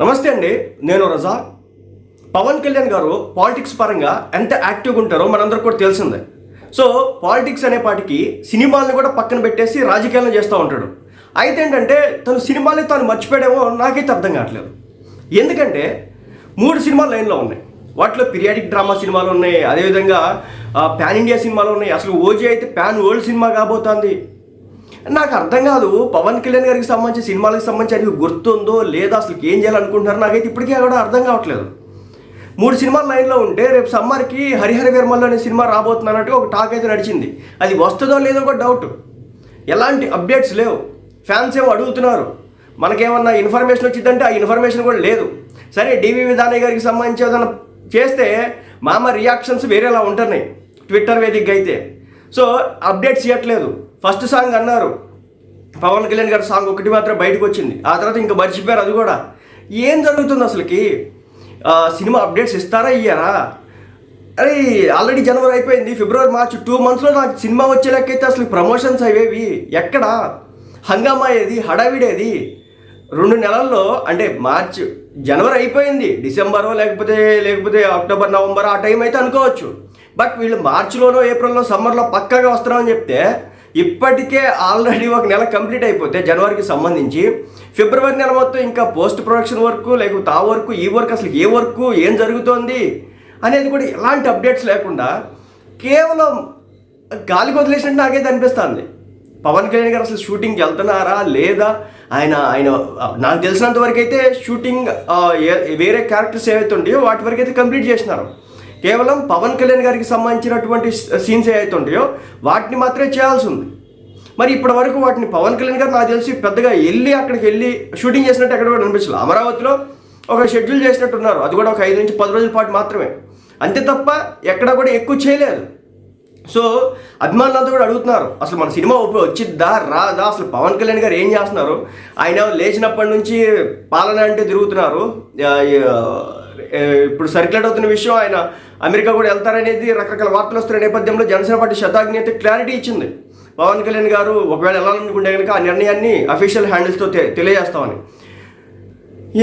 నమస్తే అండి నేను రజా. పవన్ కళ్యాణ్ గారు పాలిటిక్స్ పరంగా ఎంత యాక్టివ్గా ఉంటారో మనందరికి కూడా తెలిసిందే. సో పాలిటిక్స్ అనే పాటికి సినిమాలను కూడా పక్కన పెట్టేసి రాజకీయాలను చేస్తూ ఉంటాడు. అయితే ఏంటంటే తను సినిమాని తాను మర్చిపోయాడేమో నాకైతే అర్థం కావట్లేదు. ఎందుకంటే మూడు సినిమాలు లైన్లో ఉన్నాయి. వాటిలో పీరియాడిక్ డ్రామా సినిమాలు ఉన్నాయి అదేవిధంగా ప్యాన్ ఇండియా సినిమాలు ఉన్నాయి. అసలు ఓజీ అయితే ప్యాన్ వరల్డ్ సినిమా కాబోతోంది. నాకు అర్థం కాదు. పవన్ కళ్యాణ్ గారికి సంబంధించి సినిమాలకు సంబంధించి అది గుర్తుందో లేదా అసలు ఏం చేయాలనుకుంటున్నారు? నాకైతే ఇప్పటికీ కూడా అర్థం కావట్లేదు. మూడు సినిమాలు లైన్లో ఉంటే రేపు సమ్మర్కి హరిహర వీరమల్లు అనే సినిమా రాబోతున్నట్టు ఒక టాక్ అయితే నడిచింది. అది వస్తుందో లేదో ఒక డౌట్ ఎలాంటి అప్డేట్స్ లేవు. ఫ్యాన్స్ ఏమో అడుగుతున్నారు. మనకేమన్నా ఇన్ఫర్మేషన్ వచ్చిందంటే ఆ ఇన్ఫర్మేషన్ కూడా లేదు. సరే డివి విధానయ్య గారికి సంబంధించి ఏదైనా చేస్తే మామ రియాక్షన్స్ వేరేలా ఉంటున్నాయి. ట్విట్టర్ వేదికగా అయితే. సో అప్డేట్స్ ఇవ్వట్లేదు. ఫస్ట్ సాంగ్ అన్నారు. పవన్ కళ్యాణ్ గారి సాంగ్ ఒకటి మాత్రం బయటకు వచ్చింది. ఆ తర్వాత ఇంకా మర్చిపోయారు అది కూడా. ఏం జరుగుతుంది అసలుకి? సినిమా అప్డేట్స్ ఇస్తారా ఇయ్యారా? అరే ఆల్రెడీ జనవరి అయిపోయింది. ఫిబ్రవరి మార్చ్ టూ మంత్స్లో నాకు సినిమా వచ్చేలాకైతే అసలు ప్రమోషన్స్ అయ్యేవి ఎక్కడ? హంగామా ఏది? హడావిడేది రెండు నెలల్లో అంటే మార్చ్ జనవరి అయిపోయింది. డిసెంబరో లేకపోతే లేకపోతే అక్టోబర్ నవంబర్ ఆ టైం అయితే అనుకోవచ్చు. బట్ వీళ్ళు మార్చిలోనో ఏప్రిల్లో సమ్మర్లో పక్కాగా వస్తున్నామని చెప్తే ఇప్పటికే ఆల్రెడీ ఒక నెల కంప్లీట్ అయిపోతే జనవరికి సంబంధించి ఫిబ్రవరి నెల మొత్తం ఇంకా పోస్ట్ ప్రొడక్షన్ వర్క్ లేకపోతే ఆ వర్క్ ఈ వర్క్ అసలు ఏ వర్క్ ఏం జరుగుతోంది అనేది కూడా ఎలాంటి అప్డేట్స్ లేకుండా కేవలం గాలికి వదిలేసినట్టు నాకైతే అనిపిస్తుంది. పవన్ కళ్యాణ్ గారు అసలు షూటింగ్కి వెళ్తున్నారా లేదా? ఆయన ఆయన నాకు తెలిసినంత వరకు అయితే షూటింగ్ వేరే క్యారెక్టర్స్ ఏవైతే ఉంటాయో వాటి వరకు అయితే కంప్లీట్ చేసినారు. కేవలం పవన్ కళ్యాణ్ గారికి సంబంధించినటువంటి సీన్స్ ఏవైతే ఉంటాయో వాటిని మాత్రమే చేయాల్సి ఉంది. మరి ఇప్పటి వరకు వాటిని పవన్ కళ్యాణ్ గారు నాకు తెలిసి పెద్దగా వెళ్ళి అక్కడికి వెళ్ళి షూటింగ్ చేసినట్టు ఎక్కడ కూడా అనిపించలేదు అమరావతిలో ఒక షెడ్యూల్ చేసినట్టు ఉన్నారు అది కూడా ఒక ఐదు నుంచి పది రోజుల పాటు మాత్రమే. అంతే తప్ప ఎక్కడ కూడా ఎక్కువ చేయలేదు. సో అభిమానులంతా కూడా అడుగుతున్నారు అసలు మన సినిమా వచ్చిద్దా రాదా అసలు పవన్ కళ్యాణ్ గారు ఏం చేస్తున్నారు? ఆయన లేచినప్పటి నుంచి పాలన అంటే తిరుగుతున్నారు. ఇప్పుడు సర్క్యులేట్ అవుతున్న విషయం ఆయన అమెరికా కూడా వెళ్తారనేది రకరకాల వార్తలు వస్తున్న నేపథ్యంలో జనసేన పార్టీ శతాగ్ని అయితే క్లారిటీ ఇచ్చింది. పవన్ కళ్యాణ్ గారు ఒకవేళ వెళ్ళాలనుకుంటే కనుక ఆ నిర్ణయాన్ని అఫీషియల్ హ్యాండిల్స్తో తె తెలియజేస్తామని.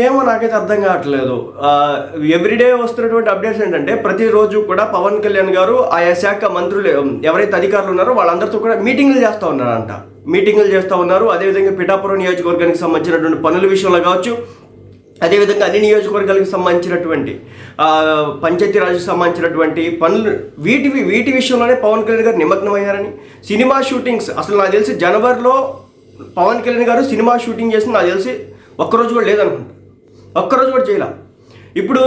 ఏమో నాకైతే అర్థం కావట్లేదు. ఎవ్రీడే వస్తున్నటువంటి అప్డేట్స్ ఏంటంటే ప్రతిరోజు కూడా పవన్ కళ్యాణ్ గారు ఆయా శాఖ మంత్రులు ఎవరైతే అధికారులు ఉన్నారో వాళ్ళందరితో కూడా మీటింగ్లు చేస్తూ ఉన్నారంట. మీటింగ్లు చేస్తూ ఉన్నారు. అదేవిధంగా పిఠాపురం నియోజకవర్గానికి సంబంధించినటువంటి పనుల విషయంలో కావచ్చు అదేవిధంగా అన్ని నియోజకవర్గాలకు సంబంధించినటువంటి పంచాయతీరాజ్కి సంబంధించినటువంటి పనులు వీటి వీటి విషయంలోనే పవన్ కళ్యాణ్ గారు నిమగ్నమయ్యారని. సినిమా షూటింగ్స్ అసలు నాకు తెలిసి జనవరిలో పవన్ కళ్యాణ్ గారు సినిమా షూటింగ్ చేసిన నాకు తెలిసి ఒక్కరోజు కూడా లేదనుకుంటా. ఒక్కరోజు కూడా చేయాల. ఇప్పుడు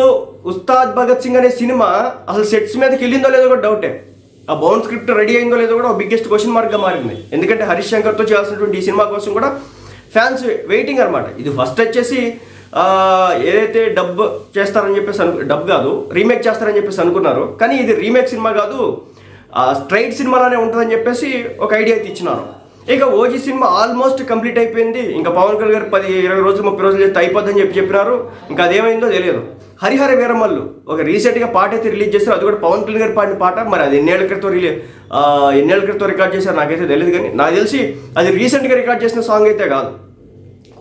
ఉస్తాద్ భగత్ సింగ్ అనే సినిమా అసలు సెట్స్ మీదకి వెళ్ళిందో లేదో కూడా డౌటే. ఆ బౌండ్ స్క్రిప్ట్ రెడీ అయిందో లేదో కూడా బిగ్గెస్ట్ క్వశ్చన్ మార్క్గా మారింది. ఎందుకంటే హరీష్ శంకర్తో చేయాల్సినటువంటి ఈ సినిమా కోసం కూడా ఫ్యాన్స్ వెయిటింగ్ అనమాట ఇది ఫస్ట్ వచ్చేసి ఏదైతే డబ్ చేస్తారని చెప్పేసి అను డబ్ కాదు రీమేక్ చేస్తారని చెప్పేసి అనుకున్నారు. కానీ ఇది రీమేక్ సినిమా కాదు స్ట్రైట్ సినిమాలోనే ఉంటుందని చెప్పేసి ఒక ఐడియా అయితే ఇచ్చినారు. ఇక ఓజీ సినిమా ఆల్మోస్ట్ కంప్లీట్ అయిపోయింది. ఇంకా పవన్ కళ్యాణ్ గారు పది ఇరవై రోజులు ముప్పై రోజులు చేస్తే అయిపోద్దని చెప్పి చెప్పినారు. ఇంకా అదేమైందో తెలియదు. హరిహర వీరమల్లు ఒక రీసెంట్గా పాట అయితే రిలీజ్ చేశారు. అది కూడా పవన్ కళ్యాణ్ గారు పాడిన పాట. మరి అది ఎన్నేళ్ళ క్రితం రిలీ ఎన్నేళ్ళ క్రితం రికార్డ్ చేశారు నాకైతే తెలియదు కానీ నాకు తెలిసి అది రీసెంట్గా రికార్డ్ చేసిన సాంగ్ అయితే కాదు.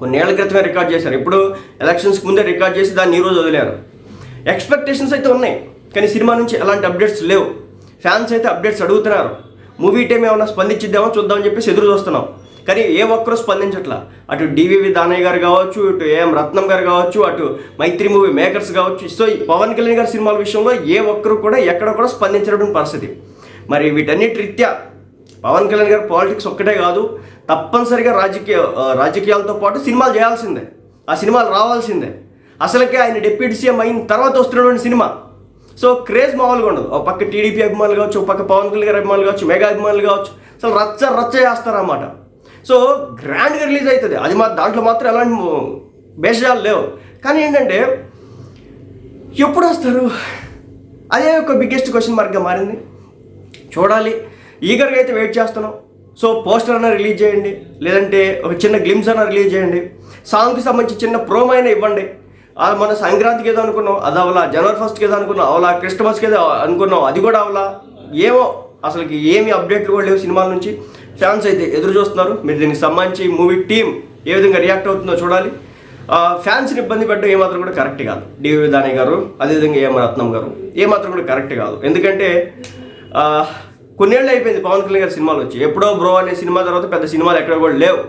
కొన్నేళ్ళ క్రితమే రికార్డ్ చేశారు. ఇప్పుడు ఎలక్షన్స్కి ముందే రికార్డ్ చేసి దాన్ని ఈరోజు రోజు వదిలేరు. ఎక్స్పెక్టేషన్స్ అయితే ఉన్నాయి కానీ సినిమా నుంచి ఎలాంటి అప్డేట్స్ లేవు. ఫ్యాన్స్ అయితే అప్డేట్స్ అడుగుతున్నారు. మూవీ టైం ఏమైనా స్పందించిద్దామో చూద్దామని చెప్పేసి ఎదురు చూస్తున్నాం. కానీ ఏ ఒక్కరూ స్పందించట్లా. అటు డివివి దానయ్య గారు కావచ్చు ఇటు ఏఎం రత్నం గారు కావచ్చు అటు మైత్రి మూవీ మేకర్స్ కావచ్చు సో ఈ పవన్ కళ్యాణ్ గారి సినిమాల విషయంలో ఏ ఒక్కరు కూడా ఎక్కడ కూడా స్పందించడం పరిస్థితి. మరి వీటన్నిటి రీత్యా పవన్ కళ్యాణ్ గారు పాలిటిక్స్ ఒక్కటే కాదు తప్పనిసరిగా రాజకీయ రాజకీయాలతో పాటు సినిమాలు చేయాల్సిందే. ఆ సినిమాలు రావాల్సిందే. అసలుకే ఆయన డిప్యూటీ సీఎం అయిన తర్వాత వస్తున్నటువంటి సినిమా. సో క్రేజ్ మామూలుగా ఉండదు ఒక పక్క టీడీపీ అభిమానులు కావచ్చు ఒక పక్క పవన్ కళ్యాణ్ గారి అభిమానులు కావచ్చు మెగా అభిమానులు కావచ్చు అసలు రచ్చ రచ్చ చేస్తారన్నమాట. సో గ్రాండ్గా రిలీజ్ అవుతుంది అది మా దాంట్లో మాత్రం ఎలాంటి భేషజాలు లేవు. కానీ ఏంటంటే ఎప్పుడు వస్తారు? అదే ఒక బిగ్గెస్ట్ క్వశ్చన్ మార్క్గా మారింది. చూడాలి. ఈగర్గా అయితే వెయిట్ చేస్తున్నాం. సో పోస్టర్ అన్న రిలీజ్ చేయండి లేదంటే ఒక చిన్న గ్లిమ్స్ అన్న రిలీజ్ చేయండి. సాంగ్కి సంబంధించి చిన్న ప్రోమో అయినా ఇవ్వండి. అది మన సంక్రాంతికి ఏదో అనుకున్నాం అది అవలా జనవరి ఫస్ట్కి ఏదో అనుకున్నాం అవలా క్రిస్టమస్కి ఏదో అనుకున్నాం అది కూడా అవలా. ఏమో అసలుకి ఏమి అప్డేట్లు కూడా లేవు సినిమాల నుంచి. ఫ్యాన్స్ అయితే ఎదురు చూస్తున్నారు. మీరు దీనికి సంబంధించి మూవీ టీం ఏ విధంగా రియాక్ట్ అవుతుందో చూడాలి. ఫ్యాన్స్ని ఇబ్బంది పెట్టడం ఏమాత్రం కూడా కరెక్ట్ కాదు. డివి దాని గారు అదేవిధంగా ఏమ రత్నం గారు ఏమాత్రం కూడా కరెక్ట్ కాదు. ఎందుకంటే కొన్నేళ్ళు అయిపోయింది పవన్ కళ్యాణ్ గారి సినిమాలు వచ్చి. ఎప్పుడో బ్రో అనే సినిమా తర్వాత పెద్ద సినిమాలు ఎక్కడ కూడా లేవు.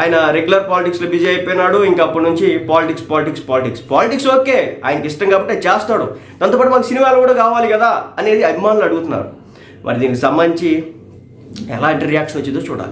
ఆయన రెగ్యులర్ పాలిటిక్స్లో బిజీ అయిపోయినాడు. ఇంకా అప్పటి నుంచి politics politics politics politics okay ఆయనకి ఇష్టం కాబట్టి చేస్తాడు. దాంతోపాటు మాకు సినిమాలు కూడా కావాలి కదా అనేది అభిమానులు అడుగుతున్నారు. మరి దీనికి సంబంధించి ఎలాంటి రియాక్షన్ వచ్చిందో చూడాలి.